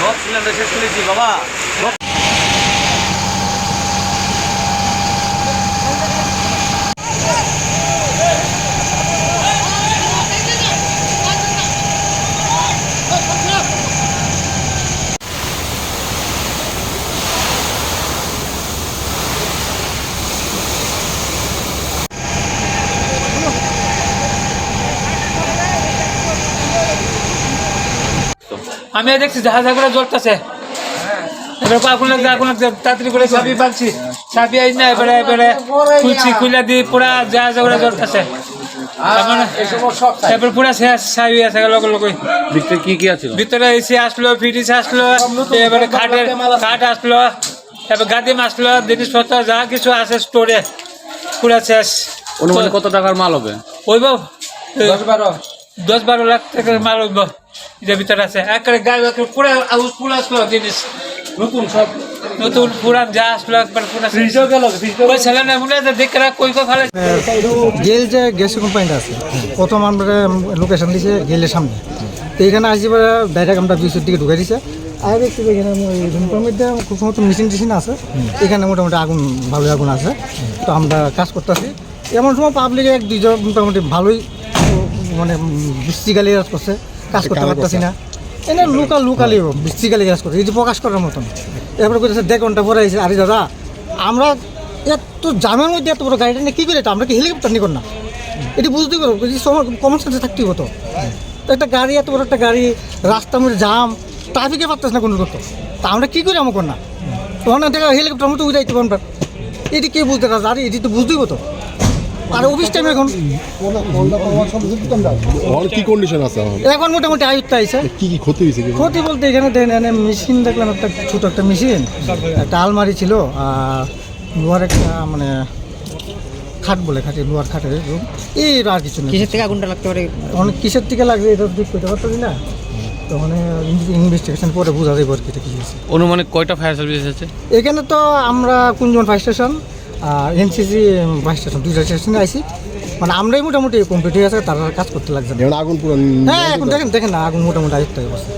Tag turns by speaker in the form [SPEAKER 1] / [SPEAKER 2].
[SPEAKER 1] সব সিলিন্ডার শেষ করেছি বাবা।
[SPEAKER 2] আমি দেখছি জাহাজ করে জ্বলতেছে। এবার আগুন লাগছে আগুন লাগছে তাড়াতাড়ি করে চাবি পাচ্ছি চাবি আই না এবারে এবারে খুলছি খুলে দিয়ে পুরা জাহাজ করে জ্বলতেছে। পুরা শেষ চাবি আছে লগে লগে।
[SPEAKER 1] ভিতরে কি কি আছে?
[SPEAKER 2] ভিতরে এসে আসলো আসলো এবারে খাটের খাট আসলো। গাদিম আসলো জিনিসপত্র যা কিছু আছে স্টোরে পুরা শেষ।
[SPEAKER 1] অনুমানে কত টাকার মাল হবে?
[SPEAKER 2] ওইব দশ বারো। দশ বারো লাখ টাকার মাল হইব এটার ভিতরে আছে। একবারে গায়ে পুরো আউস পুরো আসলো জিনিস। নতুন সব। নতুন পুরান যা আসলো একবার পুরা। ওই ছেলে না মনে আছে দেখে রাখ কই ফেলে
[SPEAKER 3] গেল যে গ্যাস কোম্পানিটা আছে প্রথম আমরা লোকেশন দিছে গেলের সামনে। তো এখানে আসি পরে ডাইরেক্ট আমরা বিশুর দিকে ঢুকে দিছে। আর দেখছি যে এখানে রুমের মধ্যে খুব সময় মেশিন টেশিন আছে। এখানে মোটামুটি আগুন ভালো আগুন আছে। তো আমরা কাজ করতেছি। এমন সময় পাবলিক এক দুইজন মোটামুটি ভালোই মানে বৃষ্টিকালি কাজ করছে। কাজ করতে পারতেছি না। এনে লোকাল লোকালি বৃষ্টিকালি কাজ করছে এই যে প্রকাশ করার মতন। এরপরে করেছে দেড় ঘণ্টা পরে আইসে আরে দাদা আমরা এত জামের মধ্যে এত বড় গাড়িটা নিয়ে কী করে আমরা কি হেলিকপ্টার নিয়ে না? এটি বুঝতেই পারব কমন সেন্সে থাকতেই হতো তো। একটা গাড়ি এত বড় একটা গাড়ি রাস্তার মধ্যে জাম ট্রাফিকে পারতেছ না কোনো করতো তা আমরা কী করি আমার না? তখন দেখা হেলিকপ্টার মতো উড়াইতে পারবেন এটি কে বুঝতে পারছে? আরে এটি তো বুঝতেই হতো আর অফিস টাইম এখন?
[SPEAKER 4] আমার কি কন্ডিশন আছে এখন?
[SPEAKER 3] এখন মোটামুটি আয়ুত্ত আইসে
[SPEAKER 4] কি কি ক্ষতি হয়েছে
[SPEAKER 3] ক্ষতি বলতে এখানে দেখেন এখানে মেশিন দেখলাম একটা ছোট একটা মেশিন একটা আলমারি ছিল আর লোহার একটা মানে খাট বলে খাটে লোহার খাটের room। এই আর কিছু নেই।
[SPEAKER 5] কিসের থেকে আগুনটা লাগতে পারে?
[SPEAKER 3] তখন কিসের থেকে লাগছে এটা ঠিক করতে পারতাম না। তখন ইনভেস্টিগেশন পরে বোঝা যাবে আর কি এটা কি হয়েছে।
[SPEAKER 1] অনুমানে কয়টা ফায়ার সার্ভিস আছে?
[SPEAKER 3] এখানে তো আমরা কুঞ্জন ফায়ার স্টেশন আর এনসিসি বাইশ স্টেশন দুইটা স্টেশনে আইসি মানে আমরাই মোটামুটি কমপ্লিট হয়ে আছে তারা কাজ করতে লাগছে।
[SPEAKER 4] আগুন পুরো
[SPEAKER 3] হ্যাঁ এখন দেখেন দেখেন না আগুন মোটামুটি আয়ত্ত হয়ে গেছে।